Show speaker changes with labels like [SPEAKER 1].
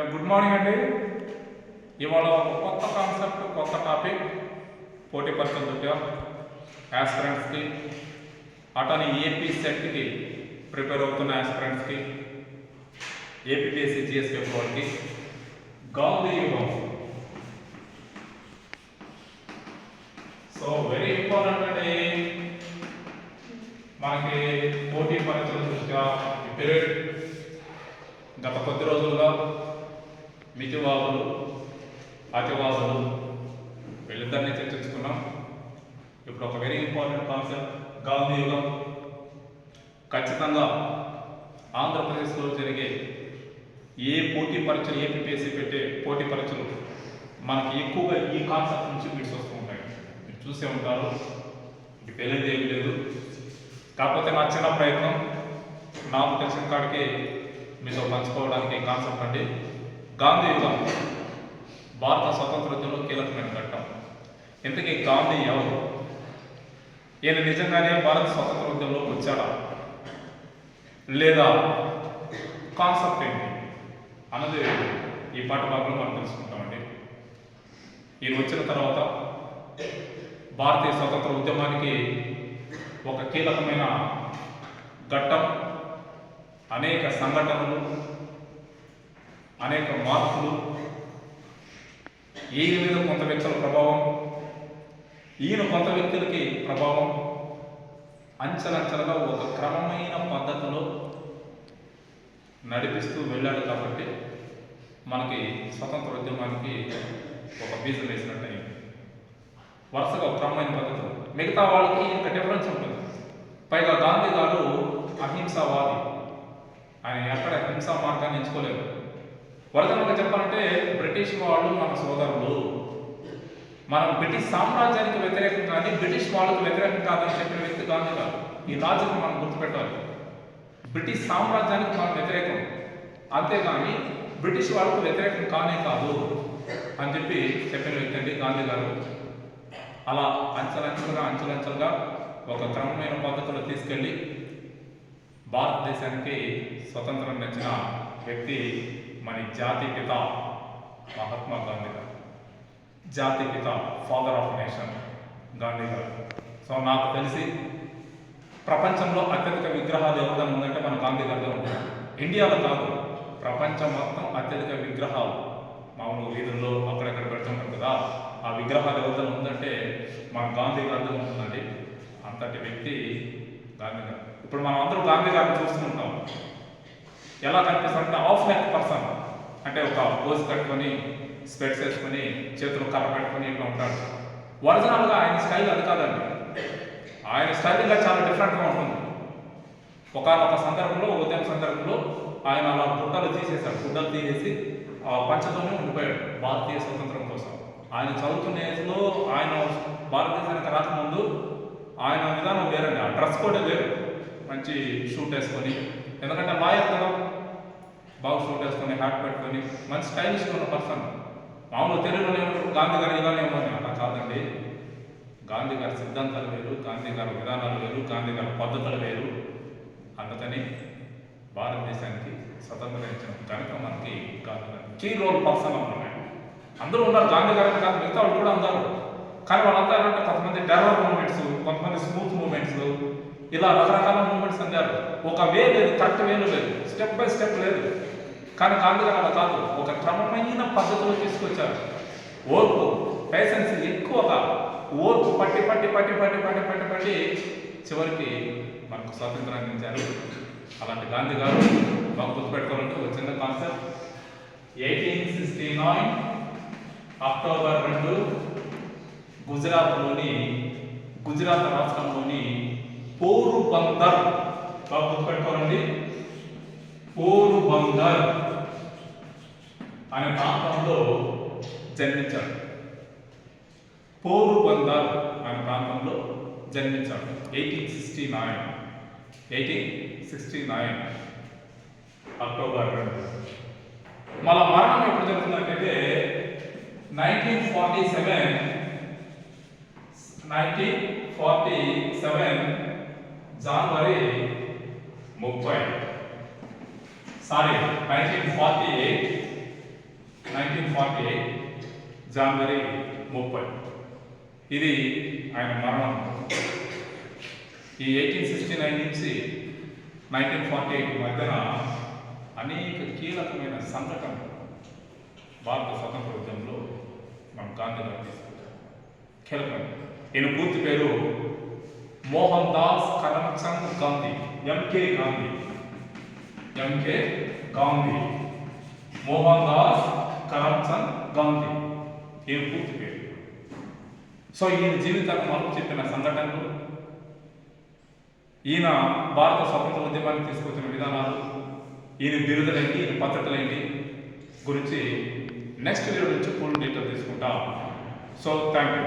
[SPEAKER 1] Good morning అండి. ఇవాళ ఒక కొత్త కాన్సెప్ట్ కొత్త టాపిక్ పోటీ పరీక్షలు చుట్టాం యాస్పిరెంట్స్కి అటని ఏపీ సెట్కి ప్రిపేర్ అవుతున్న యాస్పిరెంట్స్కి ఏపీపీఎస్సీ జిఎస్కే వాళ్ళకి గాంధీ యుగం. సో వెరీ ఇంపార్టెంట్ అండి. మనకి పోటీ పరీక్షల దృష్ట్యా పీరియడ్ గత కొద్ది రోజులుగా మితివాదులు అతివాదులు వీళ్ళిద్దరిని చర్చించుకున్నాం. ఇప్పుడు ఒక వెరీ ఇంపార్టెంట్ కాన్సెప్ట్ గాంధీ యుగం. ఖచ్చితంగా ఆంధ్రప్రదేశ్లో జరిగే ఏ పోటీ పరీక్షలు ఏపీపీఎస్సీ పెట్టే పోటీ పరీక్షలు మనకి ఎక్కువగా ఈ కాన్సెప్ట్ నుంచి బిడ్స్ వస్తూ ఉంటాయి మీరు చూసే ఉంటారు. మీకు తెలియదు ఏమి లేదు. కాకపోతే నా చిన్న ప్రయత్నం నాకు తెలిసిన కాడికి మీతో పంచుకోవడానికి కాన్సెప్ట్ అండి. గాంధీ యుగం భారత స్వతంత్రోద్యమంలో కీలకమైన ఘట్టం. ఇంతకీ గాంధీ ఎవరు? ఈయన నిజంగానే భారత స్వతంత్రోద్యమంలో వచ్చాడా? లేదా కాన్సెప్ట్ ఏంటి? అన్నది ఈ పాట భాగంలో మనం తెలుసుకుంటామండి. ఈయన వచ్చిన తర్వాత భారతీయ స్వతంత్ర ఉద్యమానికి ఒక కీలకమైన ఘట్టం అనేక సంఘటనలు అనేక మార్పులు ఈయన మీద కొంత వ్యక్తుల ప్రభావం ఈయన కొంత వ్యక్తులకి ప్రభావం అంచెలంచెలుగా ఒక క్రమమైన పద్ధతిలో నడిపిస్తూ వెళ్ళాడు కాబట్టి మనకి స్వతంత్ర ఉద్యమానికి ఒక బీజం వేసినట్టు అయింది. వరుసగా క్రమమైన పద్ధతులు మిగతా వాళ్ళకి ఇంత డిఫరెన్స్ ఉంటుంది. పైగా గాంధీ గారు అహింసావాది. ఆయన ఎక్కడ హింసా మార్గాన్ని ఎంచుకోలేదు. వరదనగా చెప్పాలంటే బ్రిటిష్ వాళ్ళు మన సోదరులు మనం బ్రిటిష్ సామ్రాజ్యానికి వ్యతిరేకం కానీ బ్రిటిష్ వాళ్ళకు వ్యతిరేకం కాదని చెప్పిన వ్యక్తి గాంధీ గారు ఈ లాజిక్ మనం గుర్తుపెట్టాలి. బ్రిటిష్ సామ్రాజ్యానికి మనం వ్యతిరేకం. అంతేగాని బ్రిటిష్ వాళ్ళకు వ్యతిరేకం కానే కాదు అని చెప్పి చెప్పిన వ్యక్తి అండి గాంధీ గారు. అలా అంచెలంచెలుగా అంచెలంచెలుగా ఒక క్రమమైన పద్ధతిలో తీసుకెళ్ళి భారతదేశానికి స్వతంత్రం తెచ్చిన వ్యక్తి మన జాతి పిత మహాత్మా గాంధీ గారు జాతి పిత ఫాదర్ ఆఫ్ నేషన్ గాంధీ గారు. సో నాకు తెలిసి ప్రపంచంలో అత్యధిక విగ్రహాలు ఎవరిదని ఉందంటే మన గాంధీ గారిదే ఉంటుంది. ఇండియాలో కాదు ప్రపంచం మొత్తం అత్యధిక విగ్రహాలు. మామూలు వీధుల్లో అక్కడెక్కడ పెడుతుంటాం కదా ఆ విగ్రహాలు ఎవరిదని ఉందంటే మన గాంధీ గారిదే ఉంటుందండి. అంతటి వ్యక్తి గాంధీ గారు. ఇప్పుడు మనం అందరూ గాంధీ గారిని చూస్తుంటాం ఎలా కనిపిస్తారంటే ఆఫ్ లైన్ పర్సన్. అంటే ఒక పోజ్ కట్టుకొని స్పెట్స్ వేసుకొని చేతులు కర్ర పెట్టుకొని ఇట్లా ఉంటాడు. ఒరిజినల్గా ఆయన స్టైల్ అది కాదండి. ఆయన స్టైల్ ఇంకా చాలా డిఫరెంట్గా ఉంటుంది. ఒకనొక సందర్భంలో ఉదయం సందర్భంలో ఆయన అలా గుడ్డలు తీసేశాడు. గుడ్డలు తీసేసి ఆ పంచతోనే ఉండిపోయాడు భారతీయ స్వతంత్రం కోసం. ఆయన చదువుతున్న ఏజ్లో ఆయన భారతదేశానికి రాకముందు ఆయన విధానం వేరండి. ఆ డ్రెస్ కూడా వేరు. మంచి షూట్ వేసుకొని. ఎందుకంటే లాయర్ కదా షూట్ హ్యాట్ పెట్టుకొని మంచి స్టైలిష్గా ఉన్న పర్సన్. మామూలు తెలుగులో ఏమంటారు గాంధీ గారు ఇలానే ఇవ్వని అలా కాదండి. గాంధీ గారి సిద్ధాంతాలు వేరు గాంధీ గారి విధానాలు వేరు గాంధీ గారి పద్ధతులు వేరు. అందుకని భారతదేశానికి స్వతంత్రించిన కనుక మనకి గాంధీ గారు. కీ రోల్ పర్సన్ ఉన్నాయి. అందరూ ఉన్నారు. గాంధీ గారు కాదు మిగతా వాళ్ళు కూడా అందరు కానీ వాళ్ళంతా ఏంటంటే కొంతమంది టెర్రర్ మూమెంట్స్ కొంతమంది స్మూత్ మూమెంట్స్ ఇలా రకరకాల మూమెంట్స్ అందారు. ఒక వే లేదు కరెక్ట్ వేలు లేదు. స్టెప్ బై స్టెప్ లేదు. కానీ గాంధీ గారు అలా కాదు. ఒక క్రమమైన పద్ధతిలో తీసుకొచ్చారు. ఓర్పు పేషెన్స్ ఎక్కువగా ఓర్పు పట్టి పట్టి పట్టి పట్టి పట్టి పట్టి పట్టి చివరికి మనకు స్వాతంత్రం అందించారు. అలాంటి గాంధీ గారు మాకు గుర్తుపెట్టుకోవాలంటే ఒక చిన్న concept eighteen sixty nine October రెండు గుజరాత్లోని గుజరాత్ రాష్ట్రంలోని పోరుబందర్. బాగా గుర్తుపెట్టుకోవాలండి. పోరుబందర్. అనే ప్రాంతంలో జన్మించాడు. పోరు బందర్ అనే ప్రాంతంలో జన్మించాడు. Eighteen sixty nine. Eighteen sixty nine. October రెండు. మళ్ళా మరణం ఎప్పుడు జరుగుతుందంటే nineteen forty seven. Nineteen forty seven జనవరి ముప్పై. Sorry nineteen forty eight nineteen forty eight జనవరి ముప్పై. ఇది ఆయన మరణం. ఈ ఎయిటీన్ సిక్స్టీ నైన్ నుంచి నైన్టీన్ ఫార్టీ ఎయిట్ మధ్యన అనేక కీలకమైన సంఘటనలు భారత స్వతంత్ర ఉద్యమంలో మనం గాంధీ గారు తీసుకొచ్చాం కీలకమైన. ఈయన పూర్తి పేరు Mohandas Karamchand Gandhi M K Gandhi. M K Gandhi. Mohandas Karamchand Gandhi ఈయన పూర్తి పేరు? సో ఈయన జీవితాన్ని మనం చెప్పిన సంఘటనలు ఈయన భారత స్వతంత్ర ఉద్యమాన్ని తీసుకొచ్చిన విధానాలు ఈయన బిరుదులేంటి ఈయన పద్ధతులేంటి గురించి నెక్స్ట్ వీడియో నుంచి ఫుల్ డీటెయిల్ తీసుకుంటాం. So thank you